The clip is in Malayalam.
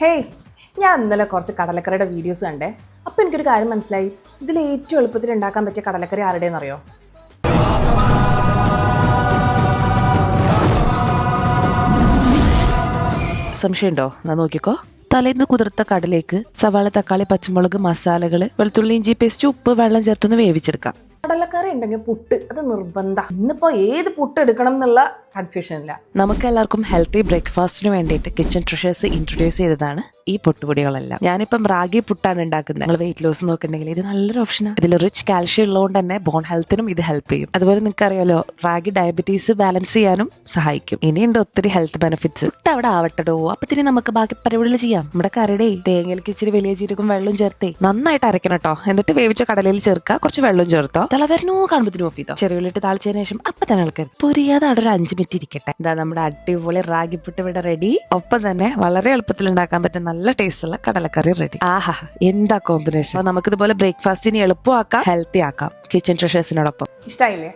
ഹേയ് ഞാൻ ഇന്നലെ കുറച്ച് കടലക്കറിയുടെ വീഡിയോസ് കണ്ടേ. അപ്പോൾ എനിക്കൊരു കാര്യം മനസ്സിലായി. ഇതിൽ ഏറ്റവും എളുപ്പത്തിൽ ഉണ്ടാക്കാൻ പറ്റിയ കടലക്കറി ആരുടെയെന്ന് അറിയോ സംശയമുണ്ടോ? എന്നാ നോക്കിക്കോ. തലേന്ന് കുതിർത്ത കടലേക്ക് സവാള തക്കാളി പച്ചമുളക് മസാലകൾ വെളുത്തുള്ളി ഇഞ്ചി പേസ്റ്റ് ഉപ്പ് വെള്ളം ചേർത്തൊന്ന് വേവിച്ചെടുക്കാം. കടലക്കറി ഉണ്ടെങ്കിൽ പുട്ട് അത് നിർബന്ധ. ഇന്നിപ്പോ ഏത് പുട്ട് എടുക്കണം എന്നുള്ള കൺഫ്യൂഷൻ ഇല്ല നമുക്ക് എല്ലാവർക്കും ഹെൽത്തി ബ്രേക്ക്ഫാസ്റ്റിന് വേണ്ടിയിട്ട് കിച്ചൺ ട്രഷേഴ്സ് ഇൻട്രൊഡ്യൂസ് ചെയ്തതാണ് ഈ പൊട്ടുപൊടികളെല്ലാം. ഞാനിപ്പം റാഗി പുട്ടാണ് ഉണ്ടാക്കുന്നത്. നിങ്ങൾ വെയിറ്റ് ലോസ് നോക്കുന്നുണ്ടെങ്കിൽ ഇത് നല്ലൊരു ഓപ്ഷനാണ് ഇതിൽ റിച്ച് കാൽഷ്യം ഉള്ളതുകൊണ്ട് തന്നെ ബോൺ ഹെൽത്തിനും ഇത് ഹെൽപ്പ് ചെയ്യും. അതുപോലെ നിങ്ങൾക്ക് അറിയാലോ റാഗി ഡയബറ്റീസ് ബാലൻസ് ചെയ്യാനും സഹായിക്കും. ഇനിയുണ്ട് ഒത്തിരി ഹെൽത്ത് ബെനിഫിറ്റ്സ് പുട്ട് അവിടെ ആവട്ടടോ. അപ്പത്തിന് നമുക്ക് ബാക്കി പരിപാടികൾ ചെയ്യാം. നമ്മുടെ കറിയുടെ തേങ്ങയിലേക്ക് ഇച്ചിരി വലിയ ജീരകം വെള്ളം ചേർത്തേ. നന്നായിട്ട് അരക്കണം കേട്ടോ എന്നിട്ട് വേവിച്ച കടലയിൽ ചേർക്കുക. കുറച്ച് വെള്ളം ചേർത്തോ. തലവരനോ കാണുമ്പോൾ ഓഫ് ചെയ്തോ. ചെറിയുള്ളിട്ട് താളിച്ചതിന് ശേഷം അപ്പൊ തന്നെ ആൾക്കാർ പൊരിയാതെ അവിടെ ഒരു അഞ്ച് മിനിറ്റ് ഇരിക്കട്ടെ ഇതാ നമ്മുടെ അടിപൊളി റാഗിപ്പുട്ട് ഇവിടെ റെഡി ഒപ്പം തന്നെ വളരെ എളുപ്പത്തിൽ ഉണ്ടാക്കാൻ പറ്റുന്ന നല്ല ടേസ്റ്റ് ഉള്ള കടലക്കറി റെഡി ആഹാ എന്താ കോമ്പിനേഷൻ നമുക്കിതുപോലെ ബ്രേക്ക്ഫാസ്റ്റിന് എളുപ്പമാക്കാം ഹെൽത്തി ആക്കാം കിച്ചൺ ട്രഷേഴ്സിനോടൊപ്പം ഇഷ്ടായില്ലേ?